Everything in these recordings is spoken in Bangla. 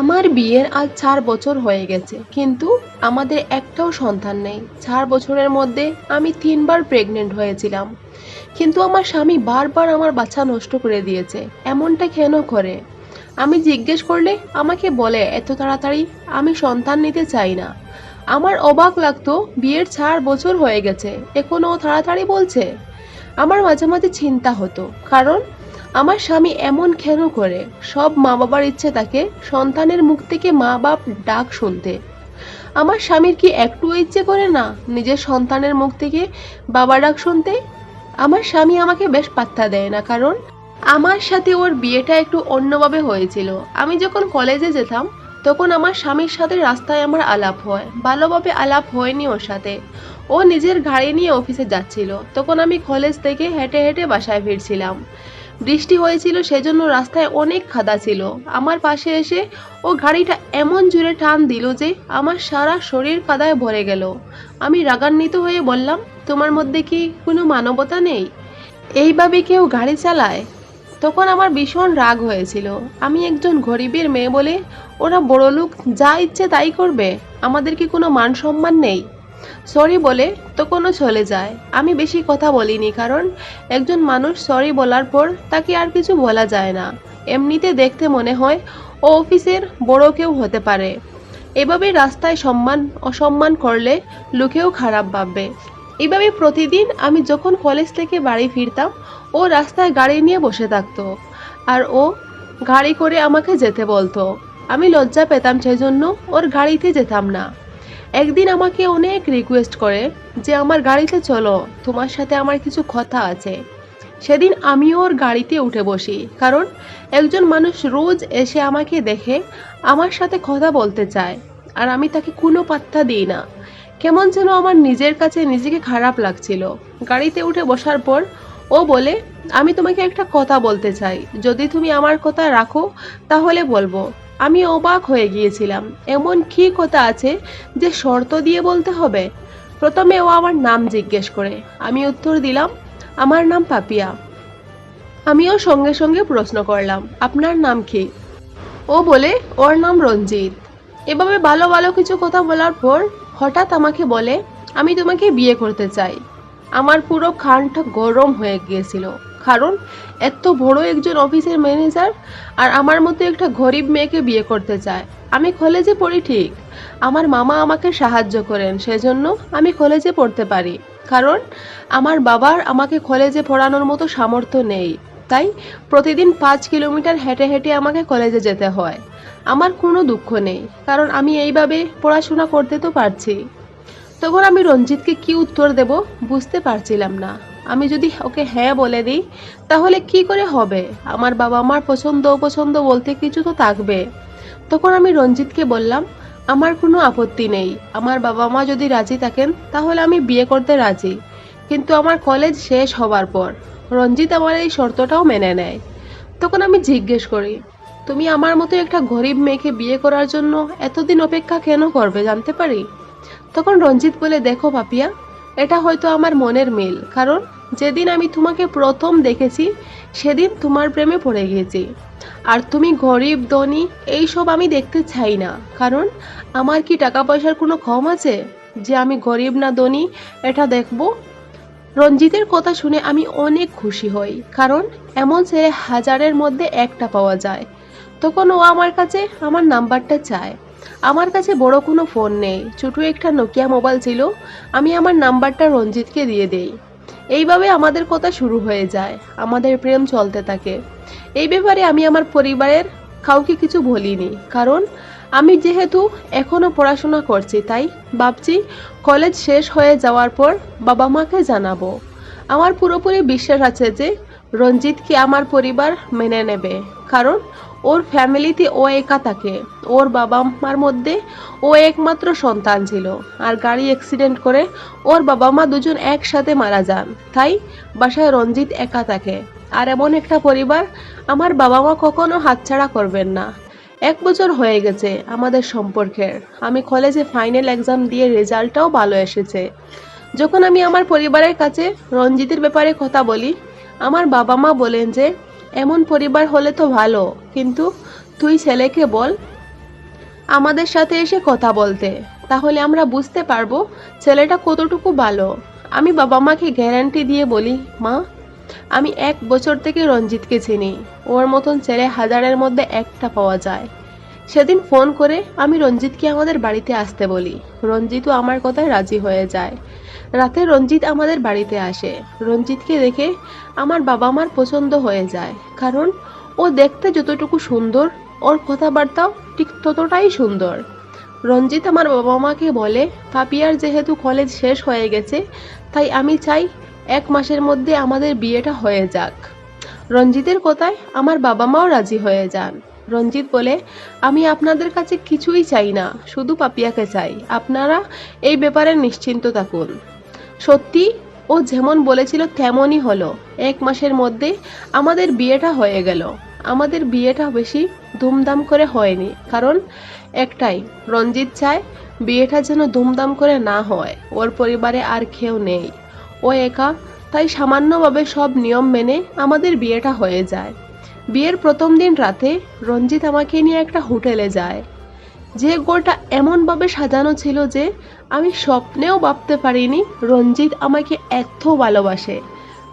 আমার বিয়ের আজ চার বছর হয়ে গেছে, কিন্তু আমাদের একটাও সন্তান নেই। চার বছরের মধ্যে আমি তিনবার প্রেগনেন্ট হয়েছিলাম। কিন্তু আমার স্বামী বারবার আমার বাচ্চা নষ্ট করে দিয়েছে, এমনটা কেন করে? আমি জিজ্ঞেস করলে আমাকে বলে, এত তাড়াতাড়ি আমি সন্তান নিতে চাই না। আমার অবাক লাগতো, বিয়ের চার বছর হয়ে গেছে, এখনও ও তাড়াতাড়ি বলছে। আমার মাঝে মাঝে চিন্তা হতো, কারণ আমার স্বামী এমন কেন করে, সব মা বাবার ইচ্ছে থাকে সন্তানের মুখ থেকে মা বাপ ডাক শুনতে। আমার স্বামীর কি একটু ইচ্ছে করে না নিজের সন্তানের মুখ থেকে বাবা ডাক শুনতে? আমার স্বামী আমাকে বেশ পাত্তা দেয় না, কারণ আমার সাথে ওর বিয়েটা একটু অন্যভাবে হয়েছিল। আমি যখন কলেজে যেতাম, তখন আমার স্বামীর সাথে রাস্তায় আমার আলাপ হয়। ভালোভাবে আলাপ হয়নি ওর সাথে। ও নিজের গাড়ি নিয়ে অফিসে যাচ্ছিল। তখন আমি কলেজ থেকে হেঁটে হেঁটে বাসায় ফিরছিলাম। বৃষ্টি হয়েছিল, সেজন্য রাস্তায় অনেক খাদা ছিল। আমার পাশে এসে ও গাড়িটা এমন জোরে টান দিল যে আমার সারা শরীর কাদায় ভরে গেল। আমি রাগান্বিত হয়ে বললাম, তোমার মধ্যে কি কোনো মানবতা নেই? এইভাবে কেউ গাড়ি চালায়? তখন আমার ভীষণ রাগ হয়েছিল। আমি একজন গরিবের মেয়ে বলে ওরা বড় লোক যা ইচ্ছে তাই করবে। আমাদের কি কোনো মান সম্মান নেই? সরি বলে তখনও চলে যায়। আমি বেশি কথা বলিনি কারণ একজন মানুষ সরি বলার পর তাকে আর কিছু বলা যায় না। এমনিতে দেখতে মনে হয় ও অফিসের বড় কেউ হতে পারে। এভাবে রাস্তায় সম্মান, অসম্মান করলে লোকেও খারাপ ভাববে। এভাবে প্রতিদিন আমি যখন কলেজ থেকে বাড়ি ফিরতাম, ও রাস্তায় গাড়ি নিয়ে বসে থাকতো আর ও গাড়ি করে আমাকে যেতে বলতো। আমি লজ্জা পেতাম সেজন্য ওর গাড়িতে যেতাম না। একদিন আমাকে অনেক রিকোয়েস্ট করে যে আমার গাড়িতে চলো, তোমার সাথে আমার কিছু কথা আছে। সেদিন আমি ওর গাড়িতে উঠে বসি, কারণ একজন মানুষ রোজ এসে আমাকে দেখে আমার সাথে কথা বলতে চায়, আর আমি তাকে কোনো পাত্তা দিই না। কেমন যেন আমার নিজের কাছে নিজেকে খারাপ লাগছিল। গাড়িতে উঠে বসার পর ও বলে, আমি তোমাকে একটা কথা বলতে চাই। যদি তুমি আমার কথা রাখো, তাহলে বলব। আমি অবাক হয়ে গিয়েছিলাম। এমন কি কথা আছে যে শর্ত দিয়ে বলতে হবে? প্রথমে ও আমার নাম জিজ্ঞেস করে। আমি উত্তর দিলাম, আমার নাম পাপিয়া। আমিও সঙ্গে সঙ্গে প্রশ্ন করলাম, আপনার নাম কি? ও বলে, ওর নাম রঞ্জিত। এভাবে ভালো ভালো কিছু কথা বলার পর হঠাৎ আমাকে বলে, আমি তোমাকে বিয়ে করতে চাই। আমার পুরো খানটা গরম হয়ে গিয়েছিল। কারণ এত বড় একজন অফিসের ম্যানেজার আর আমার মতো একটা গরিব মেয়েকে বিয়ে করতে চায়। আমি কলেজে পড়ি ঠিক। আমার মামা আমাকে সাহায্য করেন, সেজন্য আমি কলেজে পড়তে পারি। কারণ আমার বাবার আমাকে কলেজে পড়ানোর মতো সামর্থ্য নেই। তাই প্রতিদিন পাঁচ কিলোমিটার হেঁটে হেঁটে আমাকে কলেজে যেতে হয়। আমার কোনো দুঃখ নেই, কারণ আমি এইভাবে পড়াশোনা করতে তো পারছি। তখন আমি রঞ্জিতকে কি উত্তর দেব বুঝতে পারছিলাম না। আমি যদি ওকে হ্যাঁ বলে দিই, তাহলে কি করে হবে? আমার বাবা মার পছন্দ অপছন্দ বলতে কিছু তো থাকবে। তখন আমি রঞ্জিতকে বললাম, আমার কোনো আপত্তি নেই। আমার বাবা মা যদি রাজি থাকেন, তাহলে আমি বিয়ে করতে রাজি। কিন্তু আমার কলেজ শেষ হবার পর রঞ্জিত আমার এই শর্তটাও মেনে নেয়। তখন আমি জিজ্ঞেস করি, তুমি আমার মতো একটা গরিব মেয়েকে বিয়ে করার জন্য এতদিন অপেক্ষা কেন করবে জানতে পারি? তখন রঞ্জিত বলে, দেখো পাপিয়া এটা হয়তো আমার মনের মিল, কারণ যেদিন আমি তোমাকে প্রথম দেখেছি, সেদিন তোমার প্রেমে পড়ে গেছি আর তুমি গরিব, ধনী, এইসব আমি দেখতে চাই না, কারণ আমার কি টাকা পয়সার কোনো কম আছে? যে আমি গরিব না ধনী, এটা দেখব? রঞ্জিতের কথা শুনে আমি অনেক খুশি হই, কারণ এমন ছেলে হাজারের মধ্যে একটা পাওয়া যায়। তখন ও আমার কাছে আমার নাম্বারটা চায়। আমার কাছে বড় কোনো ফোন নেই। ছোট একটা নোকিয়া মোবাইল ছিল। আমি আমার নাম্বারটা রঞ্জিতকে দিয়ে দেই। এইভাবে আমাদের কথা শুরু হয়ে যায়। আমাদের প্রেম চলতে থাকে। এই ব্যাপারে আমি আমার পরিবারের কাউকে কিছু বলিনি। কারণ আমি যেহেতু এখনও পড়াশোনা করছি, তাই ভাবছি কলেজ শেষ হয়ে যাওয়ার পর বাবা মাকে জানাব। আমার পুরোপুরি বিশ্বাস আছে যে রঞ্জিতকে আমার পরিবার মেনে নেবে? কারণ ওর ফ্যামিলিতে ও একা থাকে। ওর বাবা মার মধ্যে ও একমাত্র সন্তান ছিল। আর গাড়ি অ্যাক্সিডেন্ট করে ওর বাবা মা দুজন একসাথে মারা যান। তাই বাসায় রঞ্জিত একা থাকে। আর এমন একটা পরিবার আমার বাবা মা কখনো হাতছাড়া করবেন না। এক বছর হয়ে গেছে আমাদের সম্পর্কের। আমি কলেজে ফাইনাল এক্সাম দিয়ে রেজাল্টটাও ভালো এসেছে। যখন আমি আমার পরিবারের কাছে রঞ্জিতের ব্যাপারে কথা বলি আমার বাবা মা বলেন যে, এমন পরিবার হলে তো ভালো, কিন্তু তুই ছেলেকে বল, আমাদের সাথে এসে কথা বলতে। তাহলে আমরা বুঝতে পারব ছেলেটা কতটুকু ভালো। আমি বাবা মাকে গ্যারান্টি দিয়ে বলি, মা, আমি এক বছর থেকে রঞ্জিতকে চিনি। ওর মতন ছেলে হাজারের মধ্যে একটা পাওয়া যায়। সেদিন ফোন করে আমি রঞ্জিতকে আমাদের বাড়িতে আসতে বলি। রঞ্জিতও আমার কথায় রাজি হয়ে যায়। রাতে রঞ্জিত আমাদের বাড়িতে আসে। রঞ্জিতকে দেখে আমার বাবা মার পছন্দ হয়ে যায়, কারণ ও দেখতে যতটুকু সুন্দর, ওর কথাবার্তাও ঠিক ততটাই সুন্দর। রঞ্জিত আমার বাবা মাকে বলে পাপিয়ার যেহেতু কলেজ শেষ হয়ে গেছে, তাই আমি চাই এক মাসের মধ্যে আমাদের বিয়েটা হয়ে যাক। রঞ্জিতের কথায় আমার বাবা মাও রাজি হয়ে যান। রঞ্জিত বলে, আমি আপনাদের কাছে কিছুই চাই না, শুধু পাপিয়াকে চাই। আপনারা এই ব্যাপারে নিশ্চিন্ত থাকুন। সত্যি? ও যেমন বলেছিল তেমনই হলো। এক মাসের মধ্যে আমাদের বিয়েটা হয়ে গেল। আমাদের বিয়েটা বেশি ধুমধাম করে হয়নি। কারণ একটাই, রঞ্জিত চায় বিয়েটা যেন ধুমধাম করে না হয়। ওর পরিবারে আর কেউ নেই। ও একা, তাই সামান্যভাবে সব নিয়ম মেনে আমাদের বিয়েটা হয়ে যায়। বিয়ের প্রথম দিন রাতে রঞ্জিত আমাকে নিয়ে একটা হোটেলে যায়। যে ঘরটা এমনভাবে সাজানো ছিল যে আমি স্বপ্নেও ভাবতে পারিনি রঞ্জিত আমাকে এত ভালোবাসে।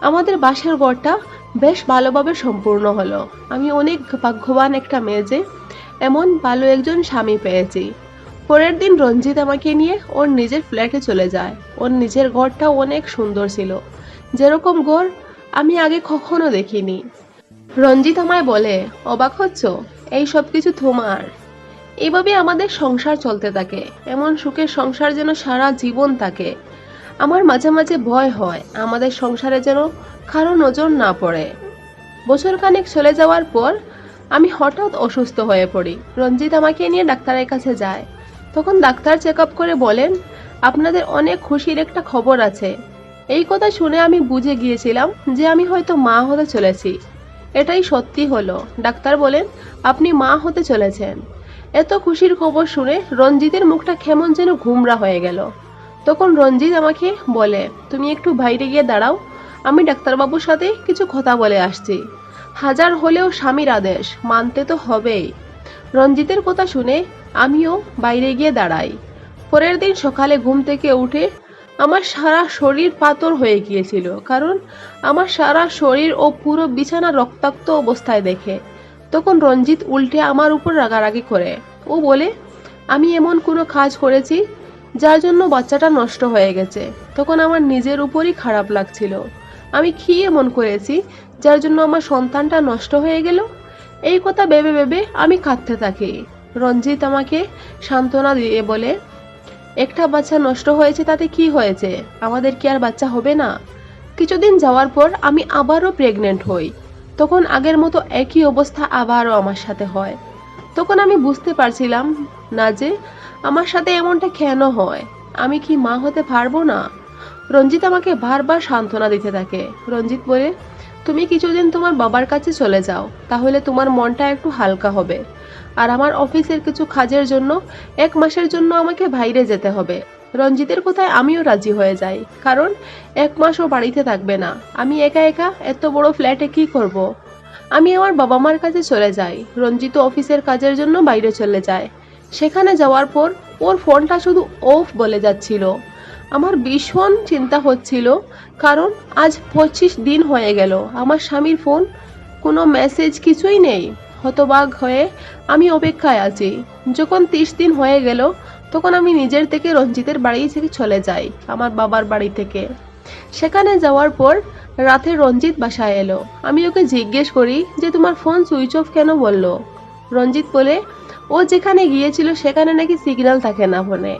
আমাদের বাসার ঘরটা বেশ ভালোভাবে সম্পূর্ণ হলো। আমি অনেক ভাগ্যবান একটা মেয়ে যে এমন ভালো একজন স্বামী পেয়েছি। পরের দিন রঞ্জিত আমাকে নিয়ে ওর নিজের ফ্ল্যাটে চলে যায়। ওর নিজের ঘরটা অনেক সুন্দর ছিল। যেরকম ঘর আমি আগে কখনো দেখিনি। রঞ্জিত আমায় বলে, অবাক হচ্ছ? এই সব কিছু তোমার। এইভাবে আমাদের সংসার চলতে থাকে। এমন সুখের সংসার যেন সারা জীবন থাকে। আমার মাঝে মাঝে ভয় হয়, আমাদের সংসারে যেন কারও নজর না পড়ে। বছর খানেক চলে যাওয়ার পর আমি হঠাৎ অসুস্থ হয়ে পড়ি। রঞ্জিত আমাকে নিয়ে ডাক্তারের কাছে যায়। তখন ডাক্তার চেক করে বলেন, আপনাদের অনেক খুশির একটা খবর আছে। এই কথা শুনে আমি বুঝে গিয়েছিলাম যে আমি হয়তো মা হতে চলেছি। এটাই সত্যি হলো। ডাক্তার বলেন, আপনি মা হতে চলেছেন। এত খুশির খবর শুনে রঞ্জিতের মুখটা কেমন যেন ঘুমরা হয়ে গেল। তখন রঞ্জিত আমাকে বলে, তুমি একটু বাইরে গিয়ে দাঁড়াও, আমি ডাক্তারবাবুর সাথে কিছু কথা বলে আসছি। হাজার হলেও স্বামীর আদেশ, মানতে তো হবেই। রঞ্জিতের কথা শুনে আমিও বাইরে গিয়ে দাঁড়াই। পরের দিন সকালে ঘুম থেকে উঠে আমার সারা শরীর পাতর হয়ে গিয়েছিল, কারণ আমার সারা শরীর ও পুরো বিছানা রক্তাক্ত অবস্থায় দেখে। তখন রঞ্জিত উল্টে আমার উপর রাগারাগি করে। ও বলে, আমি এমন কোনো কাজ করেছি যার জন্য বাচ্চাটা নষ্ট হয়ে গেছে। তখন আমার নিজের উপরই খারাপ লাগছিল। আমি কি এমন করেছি যার জন্য আমার সন্তানটা নষ্ট হয়ে গেল? এই কথা ভেবে ভেবে আমি কাঁদতে থাকি। রঞ্জিত আমাকে সান্ত্বনা দিয়ে বলে, একটা বাচ্চা নষ্ট হয়েছে তাতে কি হয়েছে? আমাদের কি আর বাচ্চা হবে না? কিছুদিন যাওয়ার পর আমি আবারও প্রেগনেন্ট হই। তখন আগের মতো একই অবস্থা আবারও আমার সাথে হয়। তখন আমি বুঝতে পারছিলাম না যে আমার সাথে এমনটা কেন হয়। আমি কি মা হতে পারব না? রঞ্জিত আমাকে বারবার সান্ত্বনা দিতে থাকে। রঞ্জিত বলে, তুমি কিছুদিন তোমার বাবার কাছে চলে যাও, তাহলে তোমার মনটা একটু হালকা হবে। আর আমার অফিসের কিছু কাজের জন্য, এক মাসের জন্য আমাকে বাইরে যেতে হবে। রঞ্জিতের কথায় আমিও রাজি হয়ে যাই, কারণ এক মাসও বাড়িতে থাকবে না। আমি একা একা এত বড় ফ্ল্যাটে কি করব। আমি আমার বাবা মার কাছে চলে যাই, রঞ্জিত অফিসের কাজের জন্য বাইরে চলে যায়। সেখানে যাওয়ার পর ওর ফোনটা শুধু অফ বলে যাচ্ছিল। আমার ভীষণ চিন্তা হচ্ছিল, কারণ আজ পঁচিশ দিন হয়ে গেল, আমার স্বামীর ফোন, কোনো মেসেজ কিছুই নেই। হতবাক হয়ে আমি অপেক্ষায় আছি। যখন তিরিশ দিন হয়ে গেল তখন আমি নিজের থেকে রঞ্জিতের বাড়ি থেকে চলে যাই, আমার বাবার বাড়ি থেকে। সেখানে যাওয়ার পর রাতে রঞ্জিত বাসায় এলো। আমি ওকে জিজ্ঞেস করি যে, তোমার ফোন সুইচ অফ কেন বলল? রঞ্জিত বলে, ও যেখানে গিয়েছিল সেখানে নাকি সিগন্যাল থাকে না ফোনে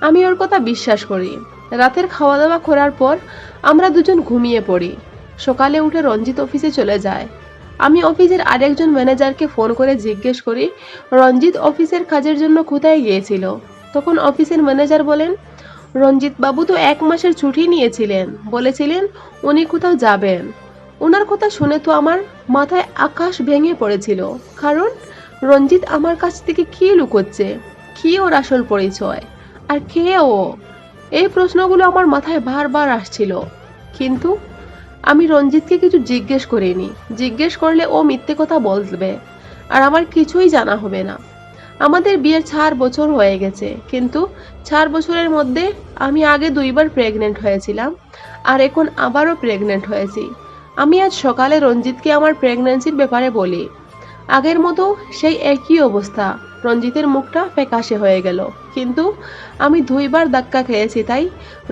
আমি ওর কথা বিশ্বাস করি। রাতের খাওয়া দাওয়া করার পর আমরা দুজন ঘুমিয়ে পড়ি। সকালে উঠে রঞ্জিত অফিসে চলে যায়। আমি অফিসের আরেকজন ম্যানেজারকে ফোন করে জিজ্ঞেস করি, রঞ্জিত অফিসের কাজের জন্য কোথায় গিয়েছিল? তখন অফিসের ম্যানেজার বলেন, রঞ্জিত বাবু তো এক মাসের ছুটি নিয়েছিলেন। বলেছিলেন, উনি কোথাও যাবেন। ওনার কথা শুনে তো আমার মাথায় আকাশ ভেঙে পড়েছিল। কারণ রঞ্জিত আমার কাছ থেকে কি লুকোচ্ছে? কি ওর আসল পরিচয়? আর কে ও? এই প্রশ্নগুলো আমার মাথায় বারবার আসছিল। কিন্তু আমি রঞ্জিতকে কিছু জিজ্ঞেস করিনি। জিজ্ঞেস করলে ও মিথ্যে কথা বলবে। আর আমার কিছুই জানা হবে না। আমাদের বিয়ের চার বছর হয়ে গেছে, কিন্তু চার বছরের মধ্যে আমি আগে দুইবার প্রেগনেন্ট হয়েছিলাম, আর এখন আবারও প্রেগনেন্ট হয়েছি। আমি আজ সকালে রঞ্জিতকে আমার প্রেগনেন্সির ব্যাপারে বলি। আগের মতো সেই একই অবস্থা, রঞ্জিতের মুখটা ফ্যাকাশে হয়ে গেল। কিন্তু আমি দুইবার ধাক্কা খেয়েছি, তাই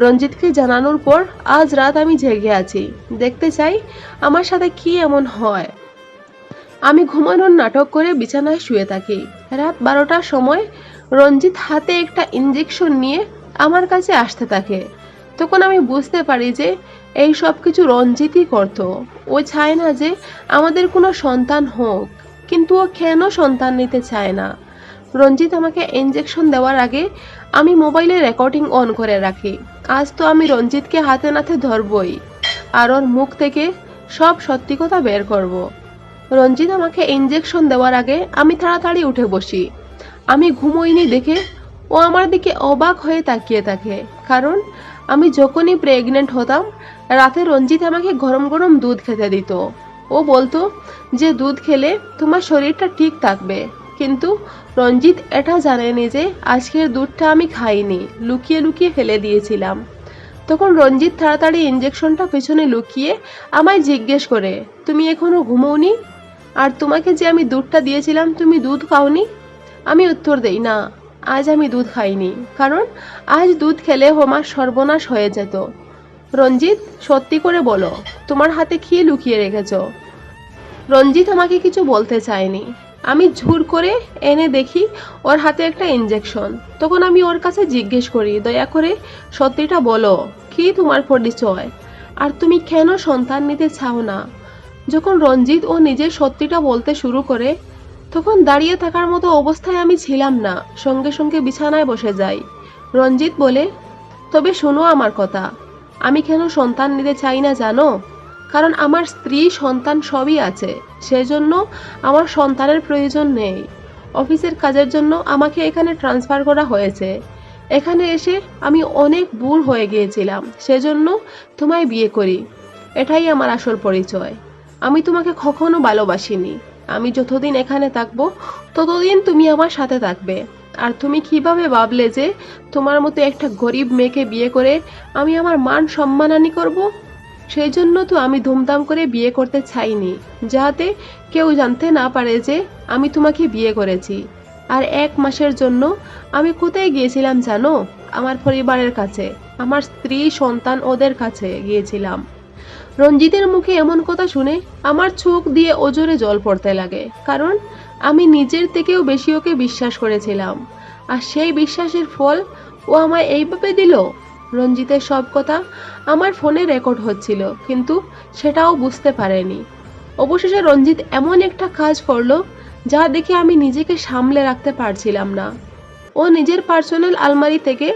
রঞ্জিতকে জানানোর পর আজ রাত আমি জেগে আছি। দেখতে চাই আমার সাথে কি এমন হয়। আমি ঘুমানোর নাটক করে বিছানায় শুয়ে থাকি। রাত বারোটার সময় রঞ্জিত হাতে একটা ইঞ্জেকশন নিয়ে আমার কাছে আসতে থাকে। তখন আমি বুঝতে পারি যে এই সব কিছু রঞ্জিতই করত। ও চায় না যে আমাদের কোনো সন্তান হোক, কিন্তু ও কেন সন্তান নিতে চায় না? রঞ্জিত আমাকে ইঞ্জেকশন দেওয়ার আগে আমি মোবাইলে রেকর্ডিং অন করে রাখি। আজ তো আমি রঞ্জিতকে হাতে নাতে ধরবই, আর ওর মুখ থেকে সব সত্যি কথা বের করব। রঞ্জিত আমাকে ইঞ্জেকশন দেওয়ার আগে আমি তাড়াতাড়ি উঠে বসি। আমি ঘুমোইনি দেখে ও আমার দিকে অবাক হয়ে তাকিয়ে থাকে। কারণ আমি যখনই প্রেগনেন্ট হতাম, রাতে রঞ্জিত আমাকে গরম গরম দুধ খেতে দিত। ও বলতো যে দুধ খেলে তোমার শরীরটা ঠিক থাকবে। কিন্তু রঞ্জিত এটা জানেনি যে আজকের দুধটা আমি খাইনি, লুকিয়ে লুকিয়ে ফেলে দিয়েছিলাম। তখন রঞ্জিত তাড়াতাড়ি ইঞ্জেকশনটা পেছনে লুকিয়ে আমায় জিজ্ঞেস করে, তুমি এখনও ঘুমোওনি? আর তোমাকে যে আমি দুধটা দিয়েছিলাম, তুমি দুধ খাওনি? আমি উত্তর দেই, না, আজ আমি দুধ খাইনি, কারণ আজ দুধ খেলে আমার সর্বনাশ হয়ে যেত। রঞ্জিত, সত্যি করে বলো, তোমার হাতে কি লুকিয়ে রেখেছ? রঞ্জিত আমাকে কিছু বলতে চায়নি। আমি ঝুর করে এনে দেখি ওর হাতে একটা ইঞ্জেকশন তখন আমি ওর কাছে জিজ্ঞেস করি, দয়া করে সত্যিটা বলো, কি তোমার পরিচয়? আর তুমি কেন সন্তান নিতে চাও না? যখন রঞ্জিত ও নিজের সত্যিটা বলতে শুরু করে, তখন দাঁড়িয়ে থাকার মতো অবস্থায় আমি ছিলাম না, সঙ্গে সঙ্গে বিছানায় বসে যাই। রঞ্জিত বলে, তবে শোনো আমার কথা, আমি কেন সন্তান নিতে চাই না জানো? কারণ আমার স্ত্রী, সন্তান সবই আছে, সেজন্য আমার সন্তানের প্রয়োজন নেই। অফিসের কাজের জন্য আমাকে এখানে ট্রান্সফার করা হয়েছে। এখানে এসে আমি অনেক বুড় হয়ে গিয়েছিলাম, সেজন্য তোমায় বিয়ে করি। এটাই আমার আসল পরিচয়। আমি তোমাকে কখনো ভালোবাসিনি। আমি যতদিন এখানে থাকব, ততদিন তুমি আমার সাথে থাকবে। আর তুমি কীভাবে ভাবলে যে তোমার মতো একটা গরিব মেয়েকে বিয়ে করে আমি আমার মান সম্মানানি করব? সেই জন্য তো আমি ধুমধাম করে বিয়ে করতে চাইনি যাতে কেউ জানতে না পারে যে আমি তোমাকে বিয়ে করেছি। আর এক মাসের জন্য আমি কোথায় গিয়েছিলাম জানো? আমার পরিবারের কাছে, আমার স্ত্রী, সন্তান ওদের কাছে গিয়েছিলাম। রঞ্জিতের মুখে এমন কথা শুনে আমার চোখ দিয়ে ওজোরে জল পড়তে লাগে। কারণ আমি নিজের থেকেও বেশি ওকে বিশ্বাস করেছিলাম। আর সেই বিশ্বাসের ফল ও আমায় এইভাবে দিল? রঞ্জিতের সব কথা আমার ফোনে রেকর্ড হচ্ছিল, কিন্তু সেটাও বুঝতে পারেনি। অবশেষে রঞ্জিত এমন একটা কাজ করল যা দেখে আমি নিজেকে সামলে রাখতে পারছিলাম না। ও নিজের পার্সোনাল আলমারি থেকে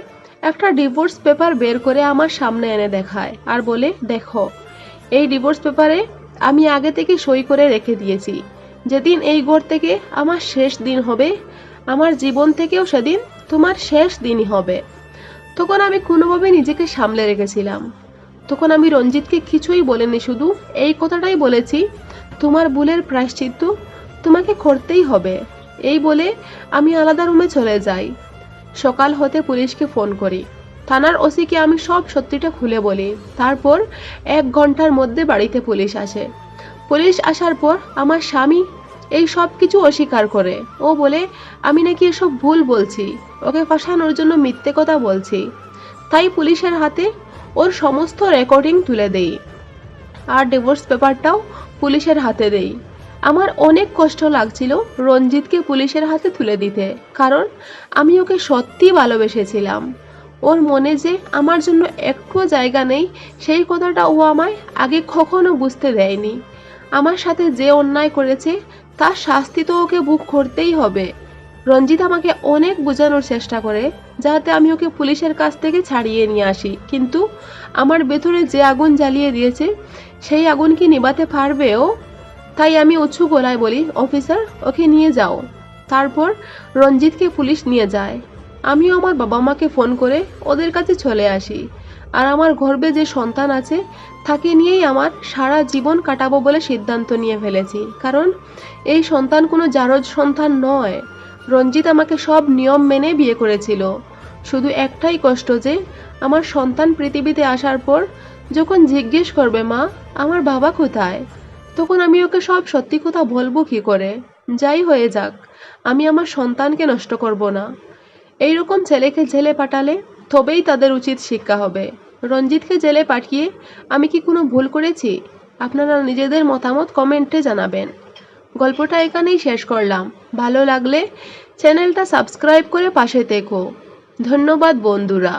একটা ডিভোর্স পেপার বের করে আমার সামনে এনে দেখায় আর বলে, দেখো এই ডিভোর্স পেপারে আমি আগে থেকে সই করে রেখে দিয়েছি। যেদিন এই ঘর থেকে আমার শেষ দিন হবে, আমার জীবন থেকেও সেদিন তোমার শেষ দিনই হবে। তখন আমি কোনোভাবে নিজেকে সামলে রেখেছিলাম। তখন আমি রঞ্জিতকে কিছুই বলিনি, শুধু এই কথাটাই বলেছি, তোমার ভুলের প্রায়শ্চিত্ত তোমাকে করতেই হবে। এই বলে আমি আলাদা রুমে চলে যাই। সকাল হতে পুলিশকে ফোন করি। থানার ওসিকে আমি সব সত্যিটা খুলে বলি। তারপর এক ঘণ্টার মধ্যে বাড়িতে পুলিশ আসে। পুলিশ আসার পর আমার স্বামী এই সব কিছু অস্বীকার করে। ও বলে, আমি নাকি এসব ভুল বলছি। ওকে ফাঁসানোর জন্য মিথ্যে কথা বলছি। তাই পুলিশের হাতে ওর সমস্ত রেকর্ডিং তুলে দেই। আর ডিভোর্স পেপারটাও পুলিশের হাতে দেই। আমার অনেক কষ্ট লাগছিল রঞ্জিতকে পুলিশের হাতে তুলে দিতে। কারণ আমি ওকে সত্যি ভালোবেসেছিলাম। ওর মনে যে আমার জন্য একটু জায়গা নেই, সেই কথাটা ও আমায় আগে কখনো বুঝতে দেয়নি। আমার সাথে যে অন্যায় করেছে, তার শাস্তি তো ওকে বুক করতেই হবে। রঞ্জিত আমাকে অনেক বোঝানোর চেষ্টা করে, যাতে আমি ওকে পুলিশের কাছ থেকে ছাড়িয়ে নিয়ে আসি। কিন্তু আমার ভেতরে যে আগুন জ্বালিয়ে দিয়েছে, সেই আগুন কি নিবাতে পারবে ও? তাই আমি উঁচু গলায় বলি, অফিসার, ওকে নিয়ে যাও। তারপর রঞ্জিতকে পুলিশ নিয়ে যায়। আমিও আমার বাবা মাকে ফোন করে ওদের কাছে চলে আসি। আর আমার গর্বে যে সন্তান আছে, তাকে নিয়েই আমার সারা জীবন কাটাবো বলে সিদ্ধান্ত নিয়ে ফেলেছি। কারণ এই সন্তান কোনো জারজ সন্তান নয়। রঞ্জিত আমাকে সব নিয়ম মেনে বিয়ে করেছিল। শুধু একটাই কষ্ট যে, আমার সন্তান পৃথিবীতে আসার পর যখন জিজ্ঞেস করবে, মা, আমার বাবা কোথায়? তখন আমি ওকে সব সত্যি কথা বলব কি করে? যাই হয়ে যাক, আমি আমার সন্তানকে নষ্ট করব না। এইরকম ছেলেকে জেলে পাঠালে তবেই তাদের উচিত শিক্ষা হবে। রঞ্জিতকে জেলে পাঠিয়ে আমি কি কোনো ভুল করেছি? আপনারা নিজেদের মতামত কমেন্টে জানাবেন। গল্পটা এখানেই শেষ করলাম। ভালো লাগলে চ্যানেলটা সাবস্ক্রাইব করে পাশে থেকো। ধন্যবাদ বন্ধুরা।